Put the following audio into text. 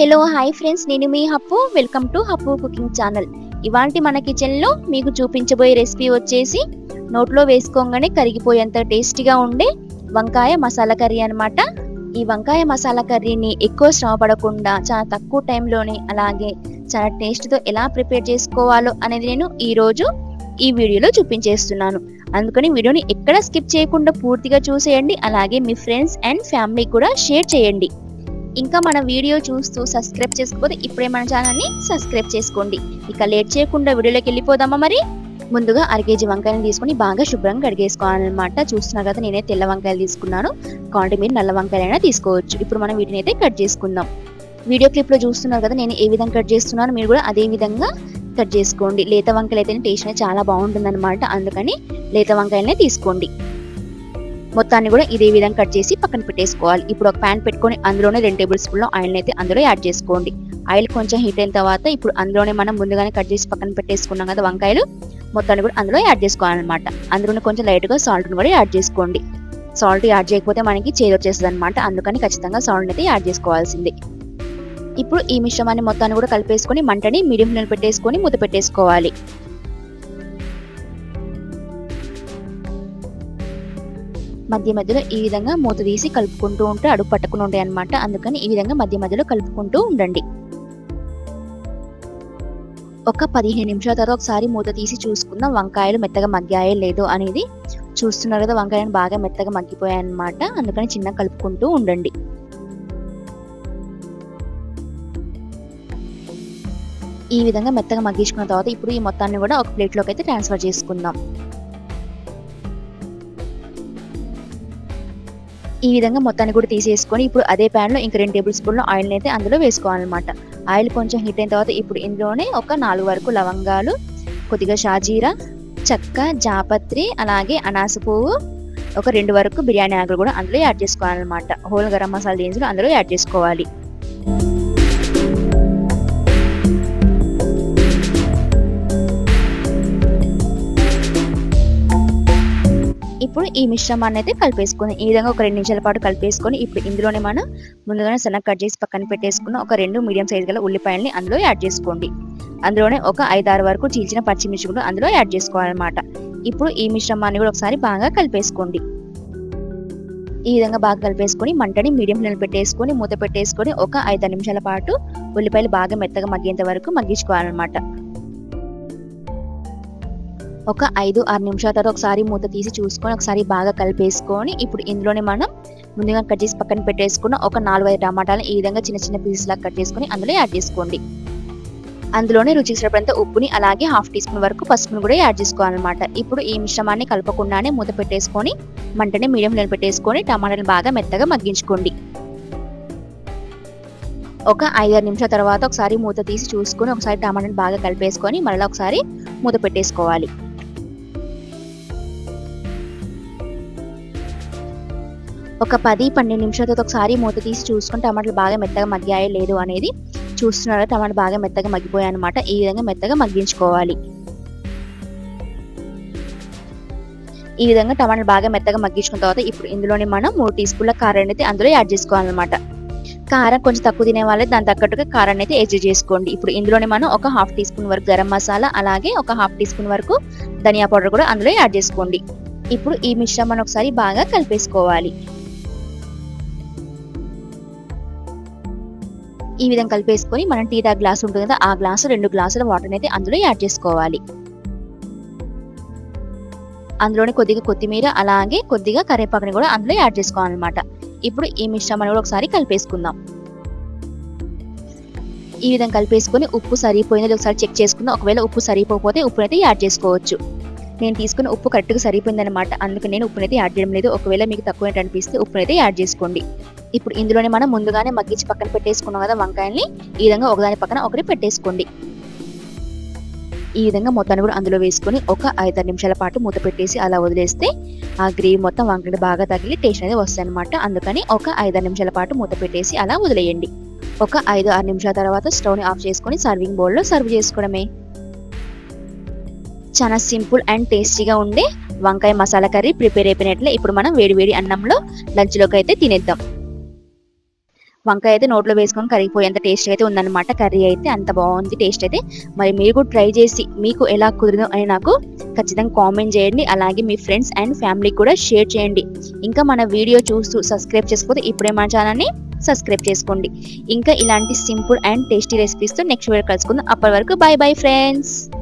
Hello hi friends నేను మీ Happu. Welcome to Happu cooking channel ఇవాంటి మన కిచెన్లో మీకు చూపించబోయే రెసిపీ వచ్చేసి నోట్లో వేసుకోగానే కరిగిపోయేంత టేస్టీగా ఉండే వంకాయ మసాలా కర్రీ అనమాట ఈ వంకాయ మసాలా కర్రీని ఎక్కువ శ్రమ పడకుండా చాలా తక్కువ టైంలోనే అలాగే చాలా టేస్ట్తో ఎలా ప్రిపేర్ చేసుకోవాలో అనేది నేను ఈరోజు ఈ వీడియోలో చూపించేస్తున్నాను. అందుకని వీడియోని ఎక్కడ స్కిప్ చేయకుండా పూర్తిగా చూసేయండి. అలాగే మీ ఫ్రెండ్స్ అండ్ ఫ్యామిలీ కూడా షేర్ చేయండి. ఇంకా మన వీడియో చూస్తూ సబ్స్క్రైబ్ చేసుకోకపోతే ఇప్పుడే మన ఛానల్ని సబ్స్క్రైబ్ చేసుకోండి. ఇక లేట్ చేయకుండా వీడియోలోకి వెళ్ళిపోదామా మరి? ముందుగా అర కేజీ వంకాయలు తీసుకొని బాగా శుభ్రంగా కడిగేసుకోవాలన్నమాట. చూస్తున్నారు కదా నేనే తెల్ల వంకాయలు తీసుకున్నాను. కాంటి మీరు నల్ల వంకాయలైనా తీసుకోవచ్చు. ఇప్పుడు మనం వీటిని అయితే కట్ చేసుకుందాం. వీడియో క్లిప్లో చూస్తున్నారు కదా నేను ఏ విధంగా కట్ చేస్తున్నాను మీరు కూడా అదే విధంగా కట్ చేసుకోండి. లేత వంకాయలు అయితే టేస్ట్ అనేది చాలా బాగుంటుంది అనమాట అందుకని లేత వంకాయలనే తీసుకోండి. మొత్తాన్ని కూడా ఇదే విధంగా కట్ చేసి పక్కన పెట్టేసుకోవాలి. ఇప్పుడు ఒక ప్యాన్ పెట్టుకొని అందులోనే రెండు టేబుల్ స్పూన్లో ఆయిల్ అయితే అందులో యాడ్ చేసుకోండి. ఆయిల్ కొంచెం హీట్ అయిన తర్వాత ఇప్పుడు అందులోనే మనం ముందుగానే కట్ చేసి పక్కన పెట్టేసుకున్నాం కదా వంకాయలు. మొత్తాన్ని కూడా అందులో యాడ్ చేసుకోవాలన్నమాట. అందులోనే కొంచెం లైట్గా సాల్ట్ని కూడా యాడ్ చేసుకోండి. సాల్ట్ యాడ్ చేయకపోతే మనకి చేదు వచ్చేస్తుంది అనమాట అందుకని ఖచ్చితంగా సాల్ట్ అయితే యాడ్ చేసుకోవాల్సింది. ఇప్పుడు ఈ మిశ్రమాన్ని మొత్తాన్ని కూడా కలిపేసుకొని మంటని మీడియం ఫ్లేమ్ పెట్టేసుకొని మూత పెట్టేసుకోవాలి. మధ్య మధ్యలో ఈ విధంగా మూత తీసి కలుపుకుంటూ ఉంటే అడుగు పట్టుకుని ఉంటాయి అనమాట అందుకని ఈ విధంగా మధ్య మధ్యలో కలుపుకుంటూ ఉండండి. ఒక పదిహేను నిమిషాల తర్వాత ఒకసారి మూత తీసి చూసుకుందాం. వంకాయలు మెత్తగా మగ్గాయో లేదో అనేది చూస్తున్నారు కదా వంకాయలు బాగా మెత్తగా మగ్గిపోయాయి అనమాట అందుకని చిన్న కలుపుకుంటూ ఉండండి. ఈ విధంగా మెత్తగా మగ్గించుకున్న తర్వాత ఇప్పుడు ఈ మొత్తాన్ని కూడా ఒక ప్లేట్లోకి అయితే ట్రాన్స్ఫర్ చేసుకుందాం. ఈ విధంగా మొత్తాన్ని కూడా తీసేసుకొని ఇప్పుడు అదే ప్యాన్లో ఇంక రెండు టేబుల్ స్పూన్లు ఆయిల్ని అయితే అందులో వేసుకోవాలన్నమాట. ఆయిల్ కొంచెం హీట్ అయిన తర్వాత ఇప్పుడు ఇందులోనే ఒక నాలుగు వరకు లవంగాలు కొద్దిగా షాజీరా చెక్క జాపత్రి అలాగే అనాస పువ్వు ఒక రెండు వరకు బిర్యానీ ఆకులు కూడా అందులో యాడ్ చేసుకోవాలన్నమాట. హోల్ గరం మసాలా దినుసులు అందులో యాడ్ చేసుకోవాలి. ఇప్పుడు ఈ మిశ్రమాన్ని అయితే కలిపేసుకుని ఈ విధంగా ఒక రెండు నిమిషాల పాటు కలిపేసుకొని ఇప్పుడు ఇందులోనే మనం ముందుగానే సన్నగా కట్ చేసి పక్కన పెట్టేసుకున్న ఒక రెండు మీడియం సైజు గల ఉల్లిపాయల్ని అందులో యాడ్ చేసుకోండి. అందులోనే ఒక ఐదారు వరకు చీల్చిన పచ్చిమిర్చి కూడా అందులో యాడ్ చేసుకోవాలన్నమాట. ఇప్పుడు ఈ మిశ్రమాన్ని కూడా ఒకసారి బాగా కలిపేసుకోండి. ఈ విధంగా బాగా కలిపేసుకొని మంటని మీడియం ఫ్లేమ్ పెట్టేసుకొని మూత పెట్టేసుకొని ఒక ఐదు నిమిషాల పాటు ఉల్లిపాయలు బాగా మెత్తగా మగ్గేంత వరకు మగ్గించుకోవాలన్నమాట. ఒక ఐదు ఆరు నిమిషాల తర్వాత ఒకసారి మూత తీసి చూసుకొని ఒకసారి బాగా కలిపేసుకొని ఇప్పుడు ఇందులోనే మనం ముందుగా కట్ చేసి పక్కన పెట్టేసుకున్న ఒక నాలుగు ఐదు టమాటాలను ఈ విధంగా చిన్న చిన్న పీసెస్ లాగా కట్ చేసుకొని అందులో యాడ్ చేసుకోండి. అందులోనే రుచికి సరిపడంత ఉప్పుని అలాగే హాఫ్ టీ స్పూన్ వరకు పసుపును కూడా యాడ్ చేసుకోవాలన్నమాట. ఇప్పుడు ఈ మిశ్రమాన్ని కలపకుండానే మూత పెట్టేసుకొని మంటని మీడియం ఫ్లేమ్ పెట్టేసుకొని టమాటాలు బాగా మెత్తగా మగ్గించుకోండి. ఒక ఐదారు నిమిషాల తర్వాత ఒకసారి మూత తీసి చూసుకొని ఒకసారి టమాటాని బాగా కలిపేసుకొని మళ్ళీ ఒకసారి మూత పెట్టేసుకోవాలి. ఒక పది పన్నెండు నిమిషాలతో ఒకసారి మూత తీసి చూసుకుని టమాటాలు బాగా మెత్తగా మగ్గాయో లేదు అనేది చూస్తున్నారు. టమాటా బాగా మెత్తగా మగ్గిపోయాయి అనమాట ఈ విధంగా మెత్తగా మగ్గించుకోవాలి. ఈ విధంగా టమాటాలు బాగా మెత్తగా మగ్గించుకున్న తర్వాత ఇప్పుడు ఇందులోనే మనం మూడు టీ స్పూన్ల కారాన్ని అయితే అందులో యాడ్ చేసుకోవాలన్నమాట. కారం కొంచెం తక్కువ తినే వాళ్ళే దాని తగ్గట్టుగా కారాన్ని అయితే ఎడ్జ్ చేసుకోండి. ఇప్పుడు ఇందులోనే మనం ఒక హాఫ్ టీ స్పూన్ వరకు గరం మసాలా అలాగే ఒక హాఫ్ టీ స్పూన్ వరకు ధనియా పౌడర్ కూడా అందులో యాడ్ చేసుకోండి. ఇప్పుడు ఈ మిశ్రమాన్ని ఒకసారి బాగా కలిపేసుకోవాలి. ఈ విధంగా కలిపేసుకొని మనం టీ దా గ్లాస్ ఉంటుంది కదా ఆ గ్లాసు రెండు గ్లాసుల వాటర్ అయితే అందులో యాడ్ చేసుకోవాలి. అందులోనే కొద్దిగా కొత్తిమీర అలాగే కొద్దిగా కరివేపాకుని కూడా అందులో యాడ్ చేసుకోవాలన్నమాట. ఇప్పుడు ఈ మిశ్రమాన్ని కూడా ఒకసారి కలిపేసుకుందాం. ఈ విధంగా కలిపేసుకొని ఉప్పు సరిపోయిందో ఒకసారి చెక్ చేసుకుందాం. ఒకవేళ ఉప్పు సరిపోకపోతే ఉప్పునైతే యాడ్ చేసుకోవచ్చు. నేను తీసుకున్న ఉప్పు కరెక్ట్గా సరిపోయిందనమాట అందుకు నేను ఉప్పునైతే యాడ్ చేయడం లేదు. ఒకవేళ మీకు తక్కువ అనిపిస్తే ఉప్పునైతే యాడ్ చేసుకోండి. ఇప్పుడు ఇందులోనే మనం ముందుగానే మగ్గించి పక్కన పెట్టేసుకున్నాం కదా వంకాయల్ని ఈ విధంగా ఒకదాని పక్కన ఒకటి పెట్టేసుకోండి. ఈ విధంగా మొత్తాన్ని కూడా అందులో వేసుకొని ఒక ఐదారు నిమిషాల పాటు మూత పెట్టేసి అలా వదిలేస్తే ఆ గ్రేవీ మొత్తం వంకాయ బాగా తగిలి టేస్ట్ అనేది వస్తాయి అనమాట అందుకని ఒక ఐదారు నిమిషాల పాటు మూత పెట్టేసి అలా వదిలేయండి. ఒక ఐదు ఆరు నిమిషాల తర్వాత స్టవ్ని ఆఫ్ చేసుకొని సర్వింగ్ బౌల్లో సర్వ్ చేసుకోవడమే. చాలా సింపుల్ అండ్ టేస్టీగా ఉండే వంకాయ మసాలా కర్రీ ప్రిపేర్ అయిపోయినట్లే ఇప్పుడు మనం వేడి వేడి అన్నంలో లంచ్లోకి అయితే తినేద్దాం. వంకాయ అయితే నోట్లో వేసుకొని కరిగిపోయేంత టేస్ట్ అయితే ఉందన్నమాట కర్రీ అయితే. అంత బాగుంది టేస్ట్ అయితే. మరి మీరు కూడా ట్రై చేసి మీకు ఎలా కుదిరిందో అని నాకు ఖచ్చితంగా కామెంట్ చేయండి. అలాగే మీ ఫ్రెండ్స్ అండ్ ఫ్యామిలీకి కూడా షేర్ చేయండి. ఇంకా మన వీడియో చూస్తూ సబ్స్క్రైబ్ చేసుకోతే ఇప్పుడే మన ఛానల్ని సబ్స్క్రైబ్ చేసుకోండి. ఇంకా ఇలాంటి సింపుల్ అండ్ టేస్టీ రెసిపీస్తో నెక్స్ట్ వీడియో కలుసుకుందాం. అప్పటి వరకు బై బై ఫ్రెండ్స్.